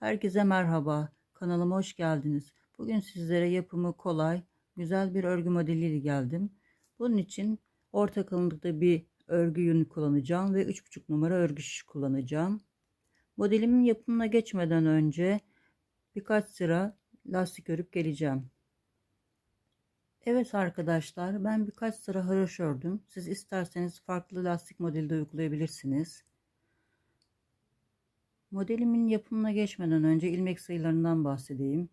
Herkese merhaba. Kanalıma hoş geldiniz. Bugün sizlere yapımı kolay, güzel bir örgü modeliyle geldim. Bunun için orta kalınlıkta bir örgü yünü kullanacağım ve 3,5 numara örgü şiş kullanacağım. Modelimin yapımına geçmeden önce birkaç sıra lastik örüp geleceğim. Evet arkadaşlar ben birkaç sıra haroş ördüm. Siz isterseniz farklı lastik modeli de uygulayabilirsiniz. Modelimin yapımına geçmeden önce ilmek sayılarından bahsedeyim.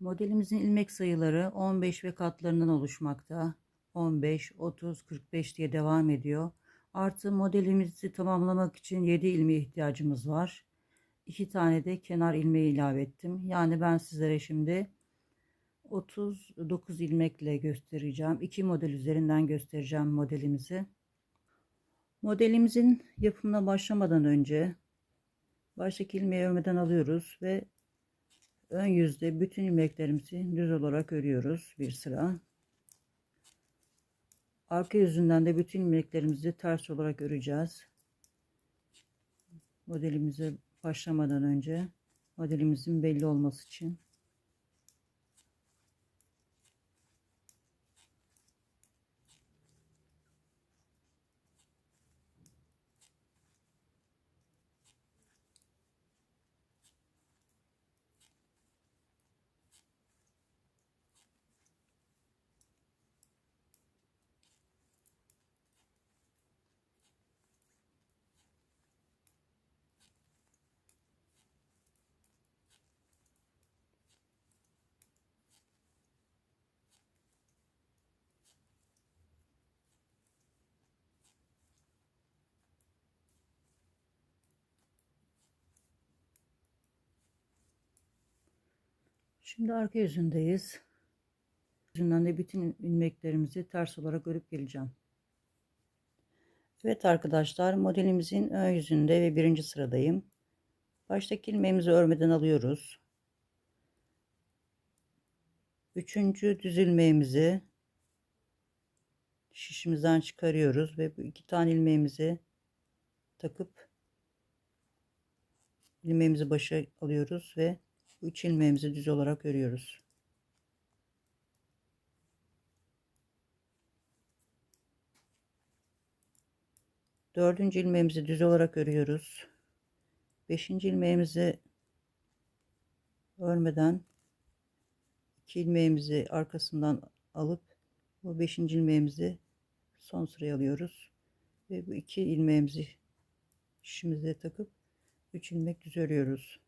Modelimizin ilmek sayıları 15 ve katlarından oluşmakta. 15, 30, 45 diye devam ediyor. Artı modelimizi tamamlamak için 7 ilmeğe ihtiyacımız var. 2 tane de kenar ilmeği ilave ettim. Yani ben sizlere şimdi 39 ilmekle göstereceğim. İki model üzerinden göstereceğim modelimizi. Modelimizin yapımına başlamadan önce baştaki ilmeği örmeden alıyoruz ve ön yüzde bütün ilmeklerimizi düz olarak örüyoruz bir sıra. Arka yüzünden de bütün ilmeklerimizi ters olarak öreceğiz. Modelimize başlamadan önce modelimizin belli olması için. Şimdi arka yüzündeyiz. Yüzünden de bütün ilmeklerimizi ters olarak örüp geleceğim. Evet arkadaşlar modelimizin ön yüzünde ve birinci sıradayım. Baştaki ilmeğimizi örmeden alıyoruz. Üçüncü düz ilmeğimizi şişimizden çıkarıyoruz ve bu iki tane ilmeğimizi takıp ilmeğimizi başa alıyoruz ve bu üç ilmeğimizi düz olarak örüyoruz. Dördüncü ilmeğimizi düz olarak örüyoruz. Beşinci ilmeğimizi örmeden iki ilmeğimizi arkasından alıp bu beşinci ilmeğimizi son sıraya alıyoruz. Ve bu iki ilmeğimizi şişimize takıp üç ilmek düz örüyoruz.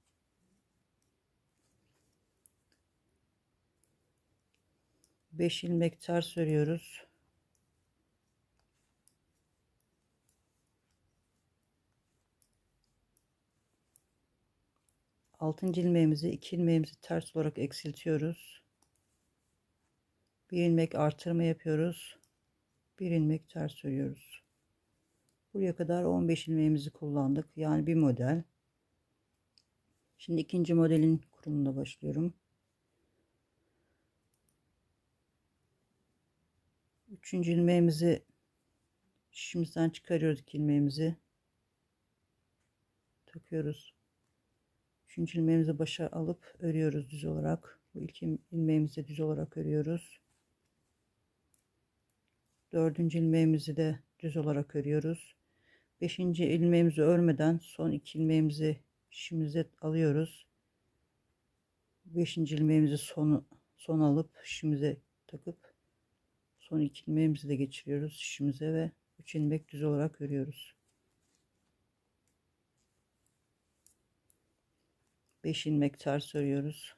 5 ilmek ters örüyoruz. Altıncı ilmeğimizi iki ilmeğimizi ters olarak eksiltiyoruz. Bir ilmek artırma yapıyoruz. Bir ilmek ters örüyoruz. Buraya kadar 15 ilmeğimizi kullandık. Yani bir model. Şimdi ikinci modelin kurumuna başlıyorum. Üçüncü ilmeğimizi şişimizden çıkarıyoruz ilmeğimizi. Takıyoruz. Üçüncü ilmeğimizi başa alıp örüyoruz düz olarak. Bu ilk ilmeğimizi düz olarak örüyoruz. Dördüncü ilmeğimizi de düz olarak örüyoruz. Beşinci ilmeğimizi örmeden son iki ilmeğimizi şişimize alıyoruz. Beşinci ilmeğimizi sonu son alıp şişimize takıp Son iki ilmeğimizi de geçiriyoruz şişimize ve 3 ilmek düz olarak örüyoruz. 5 ilmek ters örüyoruz.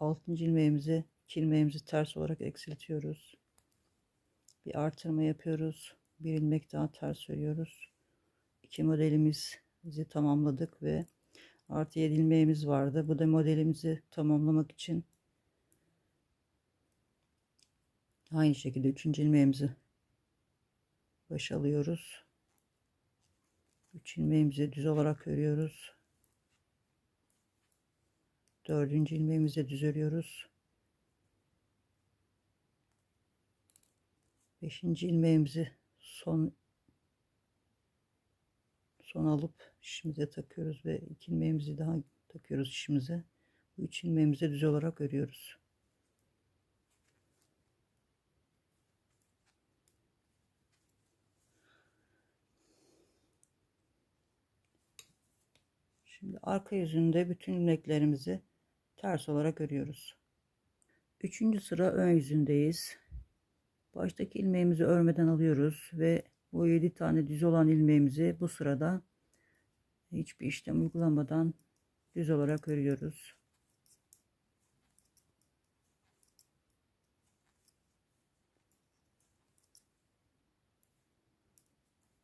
Altıncı ilmeğimizi, iki ilmeğimizi ters olarak eksiltiyoruz. Bir artırma yapıyoruz. Bir ilmek daha ters örüyoruz. İki modelimiz bizi tamamladık ve artı 7 ilmeğimiz vardı. Bu da modelimizi tamamlamak için aynı şekilde 3. ilmeğimizi baş alıyoruz. 3 ilmeğimizi düz olarak örüyoruz. 4. ilmeğimizi düz örüyoruz. Beşinci ilmeğimizi son son alıp şişimize takıyoruz ve iki ilmeğimizi daha takıyoruz şişimize. Bu üç ilmeğimizi düz olarak örüyoruz. Şimdi arka yüzünde bütün ilmeklerimizi ters olarak örüyoruz. Üçüncü sıra ön yüzündeyiz. Baştaki ilmeğimizi örmeden alıyoruz ve bu 7 tane düz olan ilmeğimizi bu sırada hiçbir işlem uygulamadan düz olarak örüyoruz.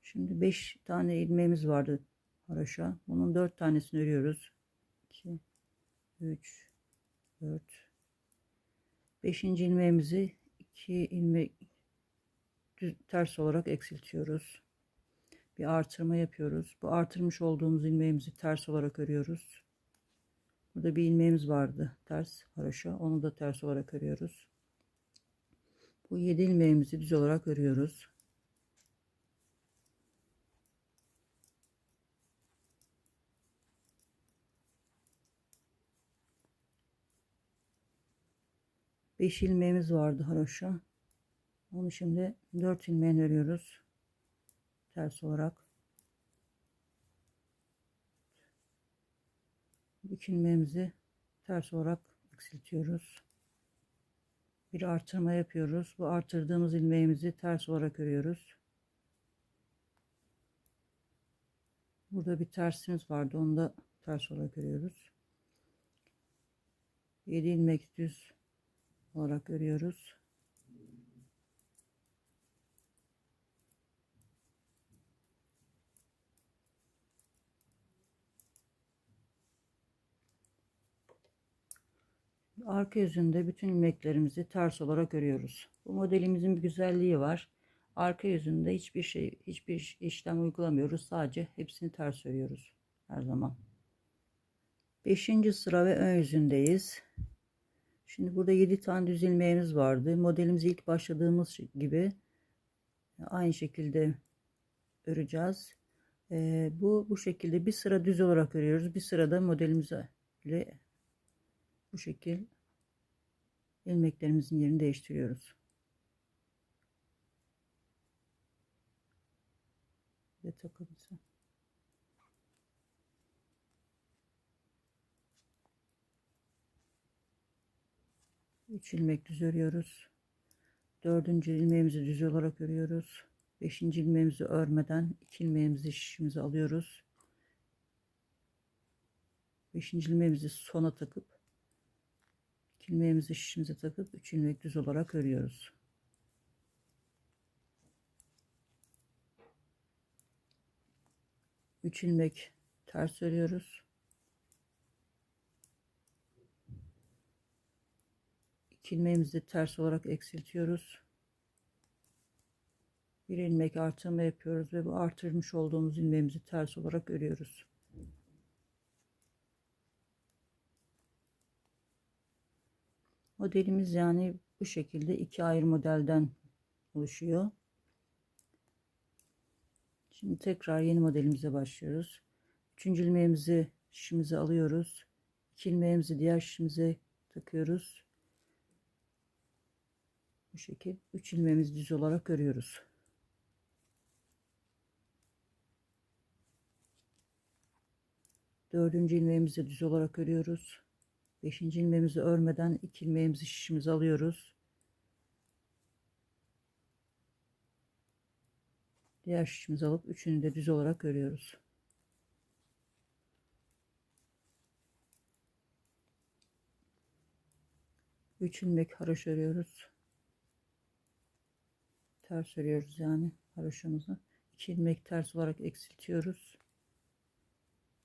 Şimdi 5 tane ilmeğimiz vardı haroşa. Bunun 4 tanesini örüyoruz. 2 3 4 5. ilmeğimizi 2 ilmek ters olarak eksiltiyoruz. Bir artırma yapıyoruz. Bu artırmış olduğumuz ilmeğimizi ters olarak örüyoruz. Burada bir ilmeğimiz vardı ters haroşa. Onu da ters olarak örüyoruz. Bu 7 ilmeğimizi düz olarak örüyoruz. Beş ilmeğimiz vardı haroşa. Onu şimdi 4 ilmeğini örüyoruz. Ters olarak. 2 ilmeğimizi ters olarak eksiltiyoruz. Bir artırma yapıyoruz. Bu artırdığımız ilmeğimizi ters olarak örüyoruz. Burada bir tersimiz vardı. Onu da ters olarak örüyoruz. 7 ilmek düz olarak örüyoruz. Arka yüzünde bütün ilmeklerimizi ters olarak örüyoruz. Bu modelimizin bir güzelliği var. Arka yüzünde hiçbir şey, hiçbir işlem uygulamıyoruz. Sadece hepsini ters örüyoruz her zaman. Beşinci sıra ve ön yüzündeyiz. Şimdi burada 7 tane düz ilmeğimiz vardı. Modelimiz ilk başladığımız gibi aynı şekilde öreceğiz. Ee, bu bu şekilde bir sıra düz olarak örüyoruz. Bir sırada modelimize bu şekil ilmeklerimizin yerini değiştiriyoruz. Ve takabilirsem. Üç ilmek düz örüyoruz. Dördüncü ilmeğimizi düz olarak örüyoruz. Beşinci ilmeğimizi örmeden iki ilmeğimizi şişimizi alıyoruz. Beşinci ilmeğimizi sona takıp ilmeğimizi şişimize takıp üç ilmek düz olarak örüyoruz. Üç ilmek ters örüyoruz. İki ilmeğimizi ters olarak eksiltiyoruz. Bir ilmek artırma yapıyoruz ve bu artırmış olduğumuz ilmeğimizi ters olarak örüyoruz. Modelimiz yani bu şekilde iki ayrı modelden oluşuyor. Şimdi tekrar yeni modelimize başlıyoruz. Üçüncü ilmeğimizi şişimize alıyoruz. İki ilmeğimizi diğer şişimize takıyoruz. Bu şekil üç ilmeğimizi düz olarak örüyoruz. Dördüncü ilmeğimizi düz olarak örüyoruz. Beşinci ilmeğimizi örmeden iki ilmeğimizi şişimize alıyoruz. Diğer şişimizi alıp üçünü de düz olarak örüyoruz. Üç ilmek haroşa örüyoruz. Ters örüyoruz yani haroşamızı. İki ilmek ters olarak eksiltiyoruz.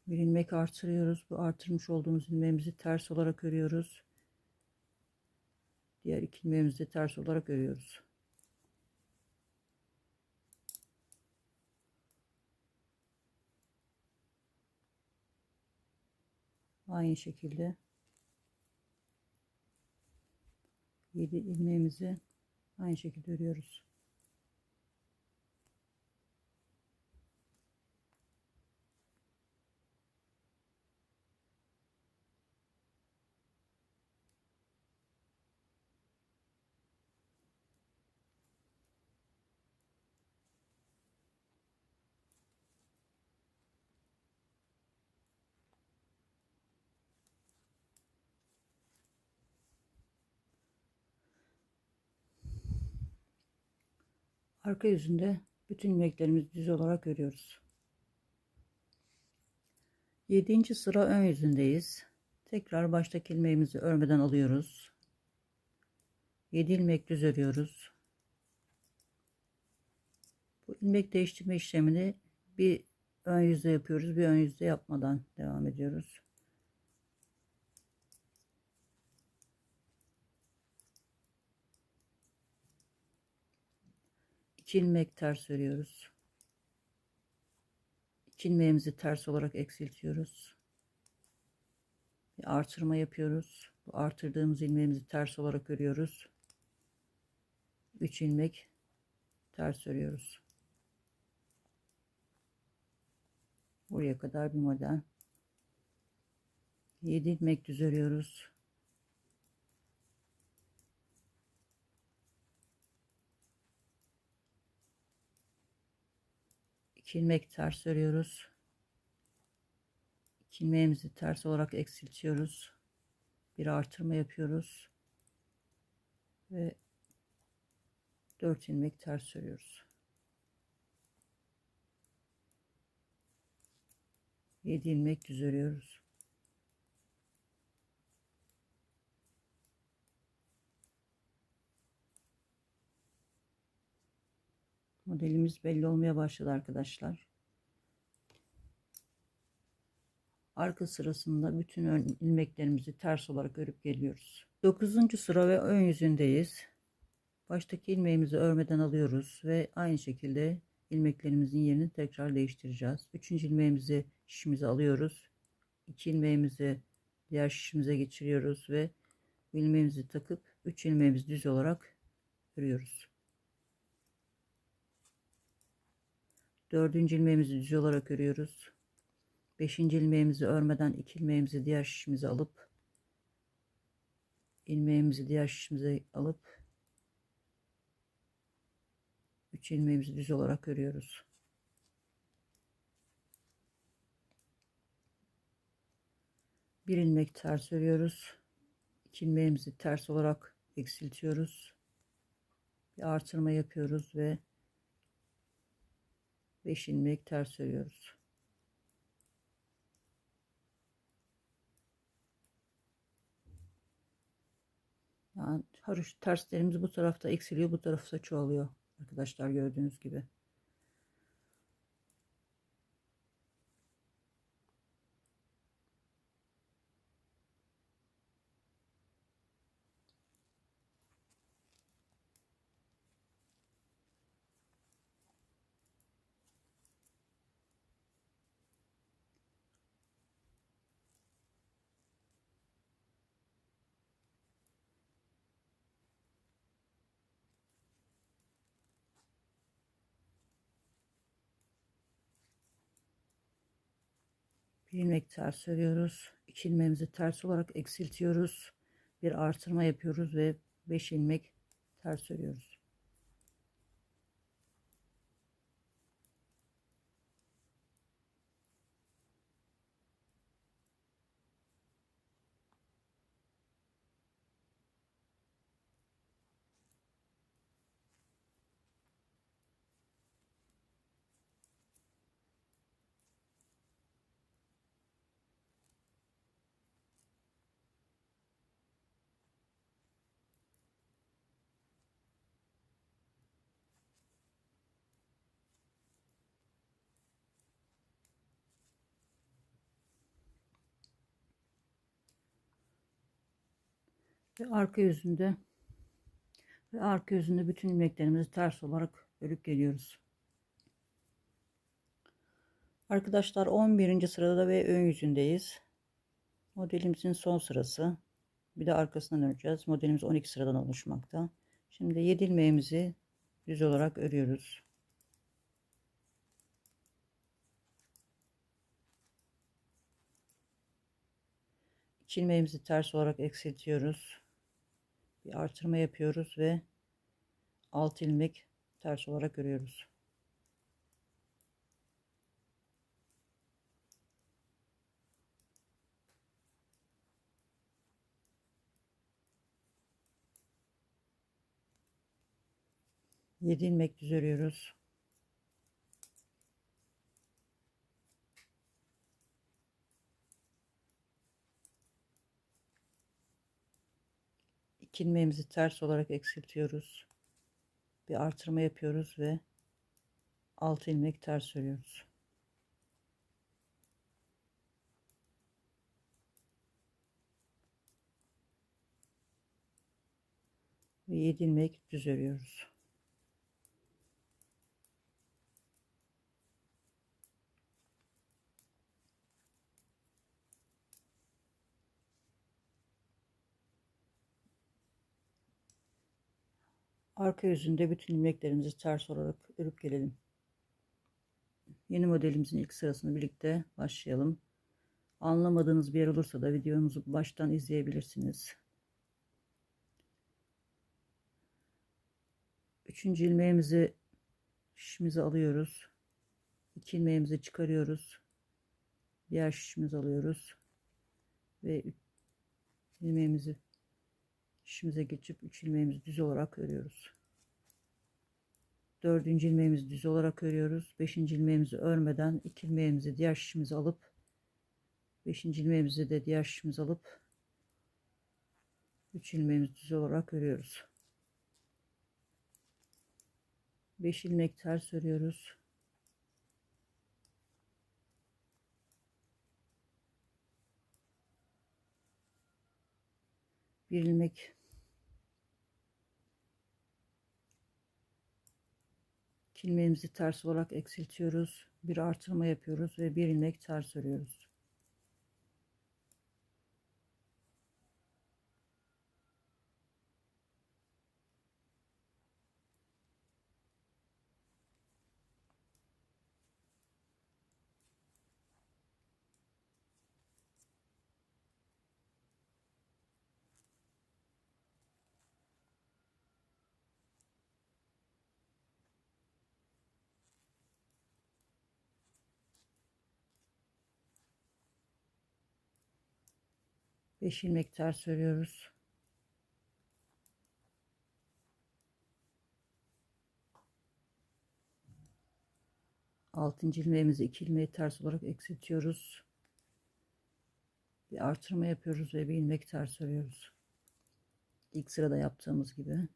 Bir ilmek artırıyoruz. Bu artırmış olduğumuz ilmeğimizi ters olarak örüyoruz. Diğer iki ilmeğimizi de ters olarak örüyoruz. Aynı şekilde 7 ilmeğimizi aynı şekilde örüyoruz. Arka yüzünde bütün ilmeklerimizi düz olarak örüyoruz. 7. sıra ön yüzündeyiz. Tekrar baştaki ilmeğimizi örmeden alıyoruz. 7 ilmek düz örüyoruz. Bu ilmek değiştirme işlemini bir ön yüzde yapıyoruz. Bir ön yüzde yapmadan devam ediyoruz. İlmek ters örüyoruz. İki ilmeğimizi ters olarak eksiltiyoruz. Bir artırma yapıyoruz. Bu artırdığımız ilmeğimizi ters olarak örüyoruz. 3 ilmek ters örüyoruz. Buraya kadar bir model. 7 ilmek düz örüyoruz. İki ilmek ters örüyoruz. İki ilmeğimizi ters olarak eksiltiyoruz. Bir artırma yapıyoruz. Ve 4 ilmek ters örüyoruz. 7 ilmek düz örüyoruz. Modelimiz belli olmaya başladı arkadaşlar. Arka sırasında bütün ön ilmeklerimizi ters olarak örüp geliyoruz. 9. sıra ve ön yüzündeyiz. Baştaki ilmeğimizi örmeden alıyoruz ve aynı şekilde ilmeklerimizin yerini tekrar değiştireceğiz. Üçüncü ilmeğimizi şişimize alıyoruz. İki ilmeğimizi diğer şişimize geçiriyoruz ve ilmeğimizi takıp üç ilmeğimizi düz olarak örüyoruz. Dördüncü ilmeğimizi düz olarak örüyoruz. Beşinci ilmeğimizi örmeden iki ilmeğimizi diğer şişimize alıp ilmeğimizi diğer şişimize alıp 3 ilmeğimizi düz olarak örüyoruz. Bir ilmek ters örüyoruz. 2 ilmeğimizi ters olarak eksiltiyoruz. Bir artırma yapıyoruz ve 5 ilmek ters örüyoruz. Yani terslerimiz bu tarafta eksiliyor, bu tarafta çoğalıyor. Arkadaşlar gördüğünüz gibi. İlmek ters örüyoruz. 2 ilmeğimizi ters olarak eksiltiyoruz. Bir artırma yapıyoruz ve 5 ilmek ters örüyoruz. Ve arka yüzünde ve arka yüzünde bütün ilmeklerimizi ters olarak örüp geliyoruz. Arkadaşlar 11. sırada ve ön yüzündeyiz. Modelimizin son sırası. Bir de arkasından öreceğiz. Modelimiz 12 sıradan oluşmakta. Şimdi 7 ilmeğimizi düz olarak örüyoruz. İki ilmeğimizi ters olarak eksiltiyoruz bir artırma yapıyoruz ve alt ilmek ters olarak örüyoruz. 7 ilmek düz örüyoruz. İlmeğimizi ters olarak eksiltiyoruz. Bir artırma yapıyoruz ve 6 ilmek ters örüyoruz. Ve 7 ilmek düz örüyoruz. Arka yüzünde bütün ilmeklerimizi ters olarak örüp gelelim. Yeni modelimizin ilk sırasını birlikte başlayalım. Anlamadığınız bir yer olursa da videomuzu baştan izleyebilirsiniz. Üçüncü ilmeğimizi şişimize alıyoruz. İki ilmeğimizi çıkarıyoruz. Diğer şişimizi alıyoruz. Ve ilmeğimizi şişimize geçip üç ilmeğimizi düz olarak örüyoruz. Dördüncü ilmeğimizi düz olarak örüyoruz. Beşinci ilmeğimizi örmeden iki ilmeğimizi diğer şişimize alıp beşinci ilmeğimizi de diğer şişimize alıp üç ilmeğimizi düz olarak örüyoruz. 5 ilmek ters örüyoruz. Bir ilmek ilmeğimizi ters olarak eksiltiyoruz. Bir artırma yapıyoruz ve bir ilmek ters örüyoruz. Beş ilmek ters örüyoruz. Altıncı ilmeğimizi iki ilmeği ters olarak eksiltiyoruz. Bir artırma yapıyoruz ve bir ilmek ters örüyoruz. İlk sırada yaptığımız gibi.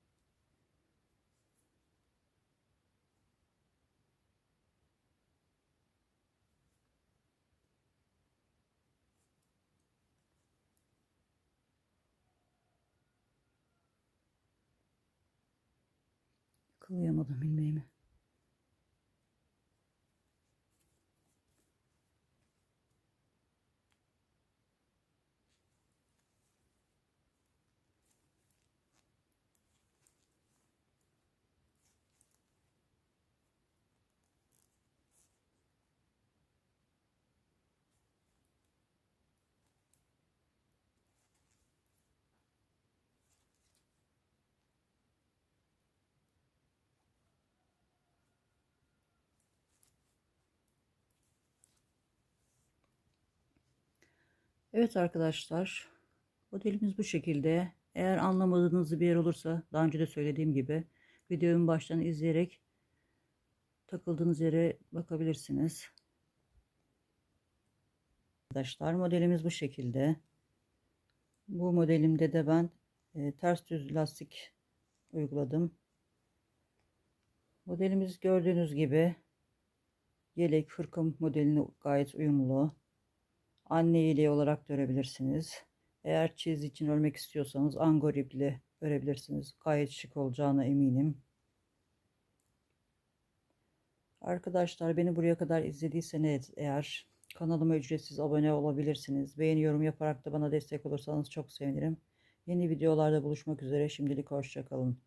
2020. Evet arkadaşlar modelimiz bu şekilde. Eğer anlamadığınız bir yer olursa daha önce de söylediğim gibi videomu baştan izleyerek takıldığınız yere bakabilirsiniz. Arkadaşlar modelimiz bu şekilde. Bu modelimde de ben e, ters düz lastik uyguladım. Modelimiz gördüğünüz gibi yelek hırkım modeline gayet uyumlu anne iyiliği olarak da örebilirsiniz. Eğer çiz için örmek istiyorsanız angoripli örebilirsiniz. Gayet şık olacağına eminim. Arkadaşlar beni buraya kadar izlediyseniz eğer kanalıma ücretsiz abone olabilirsiniz. Beğeni yorum yaparak da bana destek olursanız çok sevinirim. Yeni videolarda buluşmak üzere. Şimdilik hoşçakalın.